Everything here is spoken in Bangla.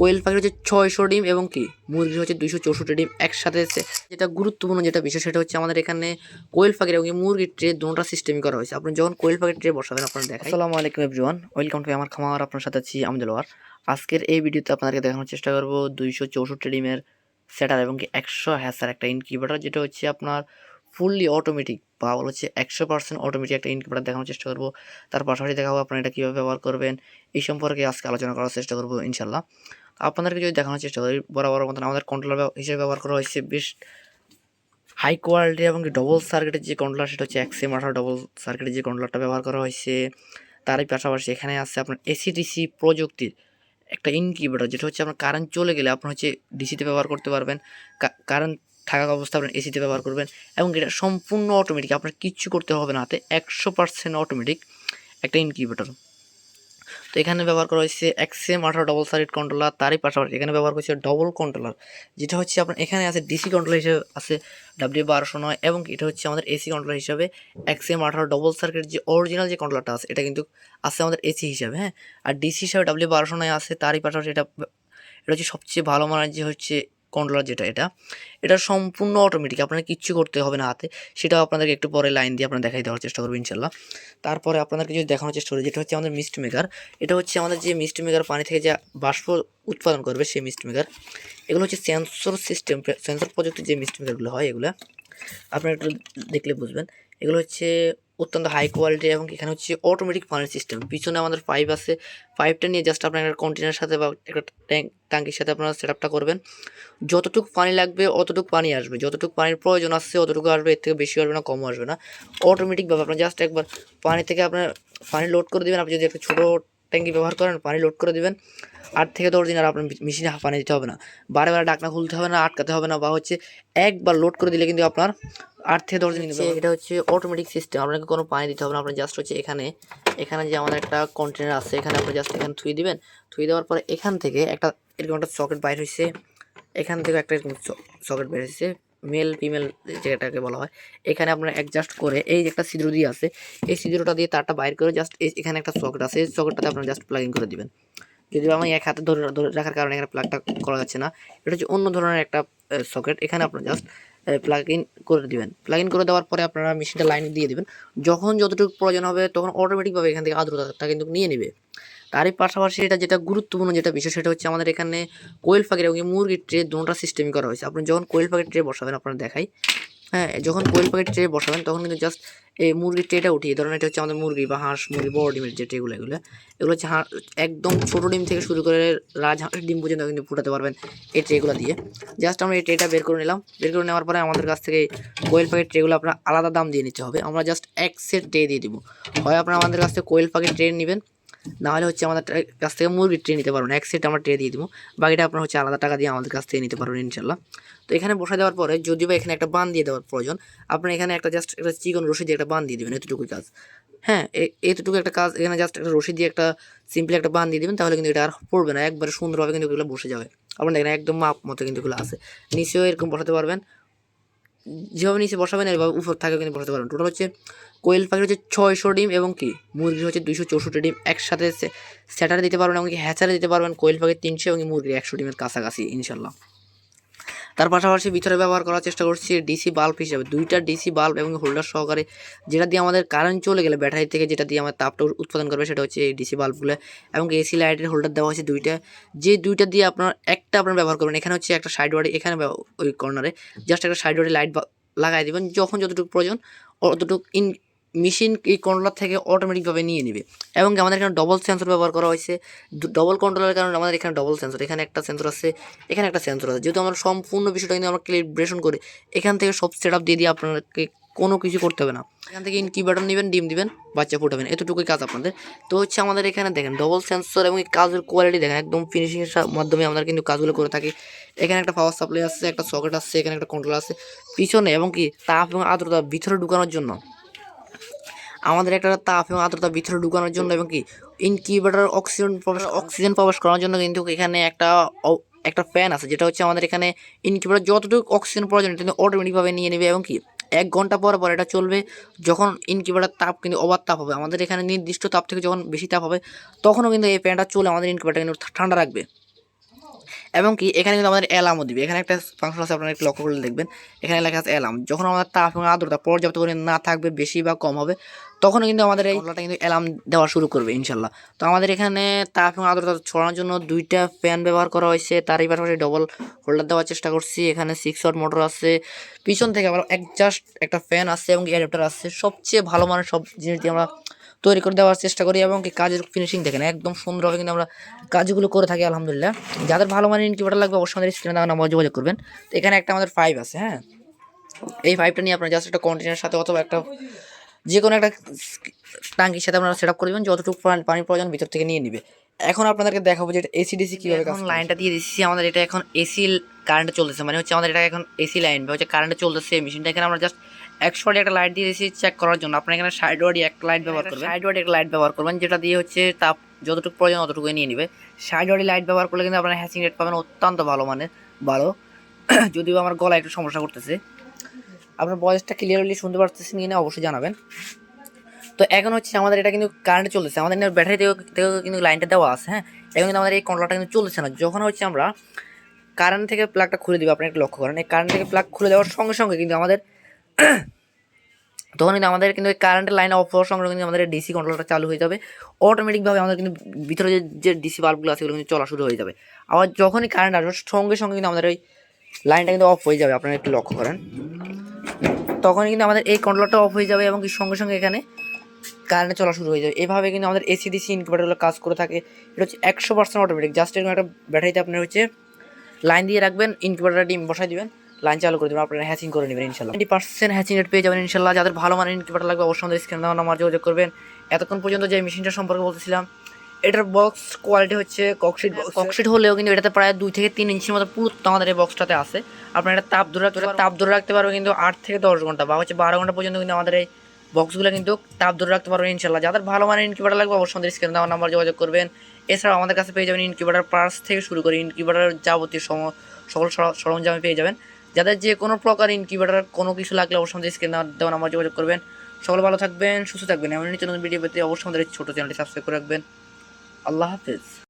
কোয়েল পাখির হচ্ছে ছয়শো ডিম এবং কি? মুরগির হচ্ছে দুইশো চৌষট্টি ডিম একসাথে যেটা গুরুত্বপূর্ণ যেটা বিষয় সেটা হচ্ছে আমাদের এখানে কোয়েল পাখির এবং মুরগির ট্রে দুটা সিস্টেমই করা হয়েছে। আপনি যখন কোয়েল পাখির ট্রে বসাবেন আপনার দেখা আসসালামু আলাইকুম এভরিওয়ান ওয়েলকাম টু আমার খামার, আপনার সাথে আছি আমি দেলোয়ার আজকের এই ভিডিওতে আপনাদেরকে দেখানোর চেষ্টা করব দুইশো চৌষট্টি ডিমের সেটার এবং কি একশো হ্যাসার একটা ইনকিউবেটার যেটা হচ্ছে আপনার ফুললি অটোমেটিক বা হচ্ছে একশো পার্সেন্ট অটোমেটিক একটা ইনকিউবেটার দেখানোর চেষ্টা করব। তার পাশাপাশি দেখাবো আপনারা এটা কীভাবে ব্যবহার করবেন, এই সম্পর্কে আজকে আলোচনা করার চেষ্টা করব ইনশাল্লাহ আপনাদেরকে যদি দেখানোর চেষ্টা করি বরাবর মতন আমাদের কন্ট্রোলার হিসেবে ব্যবহার করা হয়েছে বেশ হাই কোয়ালিটি এবং ডবল সার্কিটের যে কন্ট্রোলার সেটা হচ্ছে এক্সএম আঠারো ডবল সার্কিটের যে কন্ট্রোলারটা ব্যবহার করা হয়েছে। তারই পাশাপাশি এখানে আছে আপনার এসিডিসি প্রযুক্তির একটা ইনকিউবেটর যেটা হচ্ছে আপনার কারেন্ট চলে গেলে আপনার হচ্ছে ডিসিতে ব্যবহার করতে পারবেন কারেন্ট থাকা অবস্থা আপনার এসিতে ব্যবহার করবেন, এবং এটা সম্পূর্ণ অটোমেটিক আপনার কিচ্ছু করতে হবে না, হাতে একশো পার্সেন্ট অটোমেটিক একটা ইনকিউবেটর তো এখানে ব্যবহার করা হয়েছে এক্সএম আঠারো ডবল সাইড কন্ট্রোলার তারই পাশাপাশি এখানে ব্যবহার করছে ডবল কন্ট্রোলার যেটা হচ্ছে আপনার এখানে আছে ডিসি কন্ট্রোলার হিসেবে আছে ডাব্লিউ বারোশো নয় এবং এটা হচ্ছে আমাদের এসি কন্ট্রোলার হিসাবে এক্সএম আঠারো ডবল সার্কিট যে অরিজিনাল যে কন্ট্রোলারটা আছে, এটা কিন্তু আছে আমাদের এসি হিসাবে হ্যাঁ? আর ডিসি হিসাবে ডাব্লিউ বারোশো নয় আছে, তারই পাশাপাশি এটা এটা হচ্ছে সবচেয়ে ভালো মানের যে হচ্ছে কন্ট্রোলার যেটা এটা এটা সম্পূর্ণ অটোমেটিক আপনার কিচ্ছু করতে হবে না হাতে। সেটাও আপনাদেরকে একটু পরে লাইন দিয়ে আপনার দেখাই দেওয়ার চেষ্টা করব, ইনশাল্লাহ। তারপরে আপনাদেরকে যদি দেখানোর চেষ্টা করি, যেটা হচ্ছে আমাদের মিস্ট মেকার এটা হচ্ছে আমাদের যে মিস্ট মেকার পানি থেকে যে বাষ্প উৎপাদন করবে, সেই মিস্ট মেকার এগুলো হচ্ছে সেন্সর সিস্টেম সেন্সর প্রযুক্তির যে মিস্ট মেকারগুলো হয়, এগুলো। আপনারা একটু দেখলে বুঝবেন। এগুলো হচ্ছে অত্যন্ত হাই কোয়ালিটি এবং এখানে হচ্ছে অটোমেটিক পানির সিস্টেম পিছনে আমাদের পাইপ আছে। পাইপটা নিয়ে জাস্ট আপনার একটা কন্টেনার সাথে বা একটা ট্যাঙ্ক ট্যাঙ্কির সাথে আপনারা সেট আপটা করবেন। যতটুকু পানি লাগবে, অতটুকু পানি আসবে। যতটুকু পানির প্রয়োজন আসছে, অতটুকু আসবে। এর থেকে বেশি আসবে না, কমও আসবে না। অটোমেটিকভাবে আপনার জাস্ট একবার পানি থেকে আপনার, পানি লোড করে দেবেন। আপনি যদি একটা ছোটো ট্যাঙ্কি ব্যবহার করেন পানি লোড করে দেবেন। আট থেকে দশ দিন আর আপনার মেশিনে পানি দিতে হবে না। বারে বারে ডাকনা খুলতে হবে না আটকাতে হবে না বা হচ্ছে একবার লোড করে দিলে কিন্তু আপনার আট থেকে দশ দিন এটা হচ্ছে অটোমেটিক সিস্টেম আপনাকে কোনো পানি দিতে হবে না আপনার জাস্ট হচ্ছে এখানে এখানে যে আমাদের একটা কন্টেনার আছে এখানে আপনি জাস্ট এখানে থুই দিবেন। থুই দেওয়ার পরে এখান থেকে একটা এরকম একটা সকেট বাইর হয়েছে এখান থেকে একটা এরকম সকেট বের হয়েছে মেল ফিমেল যেটাকে বলা হয়, এখানে আপনার অ্যাডজাস্ট করে এই যে একটা ছিদ্র দিয়ে আছে, এই ছিদ্রটা দিয়ে তারটা বাইর করে জাস্ট এখানে একটা সকেট আছে, এই সকেটটাতে আপনার জাস্ট প্লাগ ইন করে দিবেন। যদি আমি এক হাতে ধরে ধরে রাখার কারণে এখানে প্লাগটা করা যাচ্ছে না, এটা হচ্ছে অন্য ধরনের একটা সকেট এখানে আপনার জাস্ট প্লাগ ইন করে দিবেন। প্লাগ ইন করে দেওয়ার পরে আপনারা মেশিনটা লাইন দিয়ে দিবেন, যখন যতটুকু প্রয়োজন হবে তখন অটোমেটিকভাবে এখান থেকে আর্দ্রতাটা কিন্তু নিয়ে নেবে। তারই পাশাপাশি এটা যেটা গুরুত্বপূর্ণ যেটা বিষয়, সেটা হচ্ছে আমাদের এখানে কোয়েল পাখির এবং মুরগির ট্রে দুটা সিস্টেমই করা হয়েছে। আপনি যখন কোয়েল পাখির ট্রে বসাবেন, আপনারা দেখাই। হ্যাঁ যখন কোয়েল পাখির ট্রে বসাবেন, তখন কিন্তু জাস্ট এই মুরগির ট্রেটা উঠিয়ে, ধরেন এটা হচ্ছে আমাদের মুরগি বা হাঁস, মুরগি, বড় ডিমের যে ট্রেগুলো, এগুলো এগুলো হচ্ছে একদম ছোটো ডিম থেকে শুরু করে রাজহাঁসের ডিম পর্যন্ত কিন্তু ফুটাতে পারবেন এই ট্রেগুলো দিয়ে। জাস্ট আমরা এই ট্রেটা বের করে নিলাম। বের করে নেওয়ার পরে আমাদের কাছ থেকে কোয়েল পাখির ট্রেগুলো আপনার আলাদা দাম দিয়ে নিতে হবে। আমরা জাস্ট এক সেট ট্রে দিয়ে দিব। হয় আপনারা আমাদের কাছ থেকে কোয়েল পাখির ট্রে নেবেন নাহলে হচ্ছে আমাদের কাছ থেকে মুরগির ট্রে নিতে পারবেন এক সেট আমরা ট্রে দিয়ে দিব। বাকিটা আপনার হচ্ছে আলাদা টাকা দিয়ে আমাদের কাছ থেকে নিতে পারবেন ইনশাল্লাহ। তো এখানে বসে দেওয়ার পরে যদিও বা এখানে একটা বান দিয়ে দেওয়ার প্রয়োজন, আপনার এখানে একটা জাস্ট একটা চিকন রশি দিয়ে একটা বান দিয়ে দেবেন, এতটুকুই কাজ। হ্যাঁ এতটুকু একটা কাজ, এখানে জাস্ট একটা রশি দিয়ে একটা সিম্পলি একটা বান দিয়ে দেবেন, তাহলে কিন্তু এটা আর পড়বে না। একবারে সুন্দরভাবে কিন্তু এগুলো বসে যাবে। আপনার এখানে একদম মাপ মতো কিন্তু এগুলো আছে। নিচেও এরকম বসাতে পারবেন। যেভাবে নিচে বসাবেন এভাবে উপর থাকে কিন্তু বসাতে পারবেন। টোটাল হচ্ছে কোয়েল পাখির হচ্ছে ছয়শো ডিম এবং কি? মুরগি হচ্ছে দুইশো চৌষট্টি ডিম একসাথে স্যাটারে দিতে পারবেন এমনকি হ্যাচারে দিতে পারবেন। কোয়েল পাখির তিনশো এবং মুরগি একশো ডিমের কাছাকাছি, ইনশাল্লাহ। তার পাশাপাশি ভিতরে ব্যবহার করার চেষ্টা করছি ডিসি বাল্ব হিসাবে। দুইটা ডিসি বাল্ব এবং হোল্ডার সহকারে যেটা দিয়ে আমাদের কারেন্ট চলে গেলে ব্যাটারি থেকে যেটা দিয়ে আমাদের তাপটা উৎপাদন করবে সেটা হচ্ছে এই ডিসি বাল্বগুলো এবং এসি লাইটের হোল্ডার দেওয়া হয়েছে দুইটা। যে দুইটা দিয়ে আপনার একটা আপনার ব্যবহার করবেন, এখানে হচ্ছে একটা সাইড ওয়ার্ডে এখানে ওই কর্নারে জাস্ট একটা সাইড ওয়ার্ডে লাইট লাগাই দেবেন, যখন যতটুকু প্রয়োজন অতটুকু ইন মেশিন এই কন্ট্রোলার থেকে অটোমেটিকভাবে নিয়ে নেবে। এবং আমাদের এখানে ডবল সেন্সর ব্যবহার করা হয়েছে। ডবল কন্ট্রোলের কারণে আমাদের এখানে ডবল সেন্সর এখানে একটা সেন্সর আছে, এখানে একটা সেন্সর আছে। যেহেতু আমরা সম্পূর্ণ বিষয়টা কিন্তু আমরা ক্যালিব্রেশন করে, এখান থেকে সব সেট আপ দিয়ে দিয়ে আপনাকে কোনো কিছু করতে হবে না। এখান থেকে ইনকিউবেটর নেবেন, ডিম দিবেন, বাচ্চা ফুটাবেন। এতটুকুই কাজ আপনাদের। তো হচ্ছে আমাদের এখানে দেখেন ডবল সেন্সর এবং কাজের কোয়ালিটি দেখেন। একদম ফিনিশিংয়ের মাধ্যমে আমরা কিন্তু কাজগুলো করে থাকি। এখানে একটা পাওয়ার সাপ্লাই আছে, একটা সকেট আছে, এখানে একটা কন্ট্রোল আছে। পিছনে এবং কি তাপ এবং আর্দ্রতা ভিতরে ঢুকানোর জন্য আমাদের একটা তাপ এবং আর্দ্রতা ভিতরে ঢুকানোর জন্য এবং কি ইনকিউবেটর অক্সিজেন অক্সিজেন প্রবেশ করার জন্য কিন্তু এখানে একটা একটা ফ্যান আছে, যেটা হচ্ছে আমাদের এখানে ইনকিউবেটর যতটুকু অক্সিজেন প্রয়োজন কিন্তু অটোমেটিকভাবে নিয়ে নেবে এবং কি এক ঘণ্টা পর পর এটা চলবে, যখন ইনকিউবেটার তাপ কিন্তু অবাধ তাপ হবে। আমাদের এখানে নির্দিষ্ট তাপ থেকে যখন বেশি তাপ হবে, তখনও কিন্তু এই ফ্যানটা চলে আমাদের ইনকিউবেটার কিন্তু ঠান্ডা রাখবে। এবং কি, এখানে কিন্তু আমাদের অ্যালার্মও দিবে। এখানে একটা ফাংশন আছে, আপনারা একটু লক্ষ্য করলে দেখবেন। এখানে লেখা আছে অ্যালার্ম যখন আমাদের তাপ এবং আর্দ্রতা পর্যাপ্ত করে না থাকবে, বেশি বা কম হবে তখন কিন্তু আমাদের এই কন্ট্রোলটা কিন্তু অ্যালার্ম দেওয়া শুরু করবে ইনশাল্লাহ তো আমাদের এখানে তাপ এবং আর্দ্রতা ছড়ানোর জন্য দুইটা ফ্যান ব্যবহার করা হয়েছে। তারই পাশাপাশি ডবল হোল্ডার দেওয়ার চেষ্টা করছি। এখানে সিক্স ওয়াট মোটর আছে। পিছন থেকে আবার জাস্ট একটা ফ্যান আছে এবং অ্যাডাপ্টার আছে। সবচেয়ে ভালো মানের সব জিনিস দিয়ে আমরা তৈরি করে দেওয়ার চেষ্টা করি এবং কি কাজের ফিনিশিং দেখেন, একদম সুন্দরভাবে কিন্তু আমরা কাজগুলো করে থাকি, আলহামদুলিল্লাহ। যাদের ভালো মানের ইনকিউবেটার লাগবে অবশ্যই আমাদের স্ক্রিনে দেওয়া নাম্বার যোগাযোগ করবেন। তো এখানে একটা আমাদের ফাইভ আছে হ্যাঁ? এই ফাইভটা নিয়ে আপনার জাস্ট একটা কন্টেনারের সাথে অথবা একটা যে কোনো একটা টাঙ্কির সাথে আপনারা সেট আপ করবেন যতটুকু পানির প্রয়োজন ভিতর থেকে নিয়ে নিবে। এখন আপনাদেরকে দেখাবো যে এটা এসি ডিসি কীভাবে এখন লাইনটা দিয়ে দিচ্ছি আমাদের এটা এখন এসি কারেন্টে চলতেছে মানে হচ্ছে আমাদের এটা এখন এসি লাইন বা হচ্ছে কারেন্টে চলতেছে মেশিনটা এখানে আমরা জাস্ট একশো ওয়াটি একটা লাইট দিয়ে দিয়েছি চেক করার জন্য। আপনারা এখানে ষাট ওয়াটি একটা লাইট ব্যবহার করবেন। সাইড ওয়াটি একটা লাইট ব্যবহার করবেন যেটা দিয়ে হচ্ছে তাপ যতটুকু প্রয়োজন ততটুকু নিয়ে নিবে। সাইড ওয়াটি লাইট ব্যবহার করলে কিন্তু আপনারা হ্যাচিং রেট পাবেন অত্যন্ত ভালো মানে ভালো। যদিও আমার গলায় একটু সমস্যা করতেছে। আপনার ভয়েসটা ক্লিয়ারলি শুনতে পারতেছেন কিনা অবশ্যই জানাবেন। তো এখন হচ্ছে আমাদের এটা কিন্তু কারেন্ট চলতেছে। আমাদের ব্যাটারি থেকেও কিন্তু লাইনটা দেওয়া আছে হ্যাঁ? এখন কিন্তু আমাদের এই কন্ট্রোলটা কিন্তু চলছে না। যখন হচ্ছে আমরা কারেন্ট থেকে প্লাগটা খুলে দিব, আপনি একটু লক্ষ্য করেন, এই কারেন্ট থেকে প্লাগ খুলে দেওয়ার সঙ্গে সঙ্গে কিন্তু আমাদের তখন কিন্তু আমাদের কিন্তু কারেন্টের লাইন অফ হওয়ার সঙ্গে কিন্তু আমাদের ডিসি কন্ট্রোলটা চালু হয়ে যাবে। অটোমেটিকভাবে আমাদের কিন্তু ভিতরে যে যে ডিসি বাল্বগুলো আছে সেগুলো কিন্তু চলা শুরু হয়ে যাবে। আবার যখনই কারেন্ট আসবে, সঙ্গে সঙ্গে কিন্তু আমাদের ওই লাইনটা কিন্তু অফ হয়ে যাবে, আপনারা একটু লক্ষ্য করেন। তখন কিন্তু আমাদের এই কন্ট্রোলটা অফ হয়ে যাবে এবং কি সঙ্গে সঙ্গে এখানে কারেন্টে চলা শুরু হয়ে যাবে এভাবে কিন্তু আমাদের এসি ডিসি ইনকিউবেটারগুলো কাজ করে থাকে। এটা হচ্ছে একশো পার্সেন্ট অটোমেটিক জাস্ট এরকম একটা ব্যাটারিতে আপনার হচ্ছে লাইন দিয়ে রাখবেন ইনকিউবেটার ডিম বসাই দিবেন লাইন চালু করে দেবেন আপনারা হ্যাচিং করে নেবেন ইনশাল্লাহ। টোয়েন্টি পার্সেন্ট হ্যাচিং রেট পেয়ে যাবেন ইনশাল্লাহ। যাদের ভালো মানের ইনকিউবেটার লাগবে অবশ্যই আমাদের স্ক্রিন দেওয়া নাম্বার যোগাযোগ করবেন। এতক্ষণ পর্যন্ত যে মেশিনটা সম্পর্কে বলতেছিলাম এটার বক্স কোয়ালিটি হচ্ছে ককশিট ককশিট হলেও কিন্তু এটাতে প্রায় দুই থেকে তিন ইঞ্চির মতো পুরো আমাদের এই বক্সটাতে আছে। আপনার এটা তাপ ধরে রাখতে তাপ ধরে রাখতে পারবে কিন্তু আট থেকে দশ ঘণ্টা বা হচ্ছে বারো ঘণ্টা পর্যন্ত কিন্তু আমাদের এই বক্সগুলো কিন্তু তাপ ধরে রাখতে পারবেন ইনশাল্লাহ যাদের ভালো মানের ইনকিউবেটার লাগবে, অবশ্যই আমাদের স্ক্রিনে দেওয়া নাম্বার যোগাযোগ করবেন। এছাড়াও আমাদের কাছে পেয়ে যাবেন ইনকিউবেটার পার্স থেকে শুরু করে ইনকিউবেটার যাবতীয় সম- সকল সর- সরঞ্জাম পেয়ে যাবেন। যাদের যে কোনো প্রকার ইনকিউবেটার কোনো কিছু লাগলে অবশ্যই আমাদের স্ক্রিনে দেওয়া নাম্বার যোগাযোগ করবেন। সকলে ভালো থাকবেন, সুস্থ থাকবেন। এমন নিত্য নতুন ভিডিও পেতে অবশ্যই আমাদের ছোটো চ্যানেলটি সাবস্ক্রাইব করে রাখবেন। আল্লাহ হাফেজ।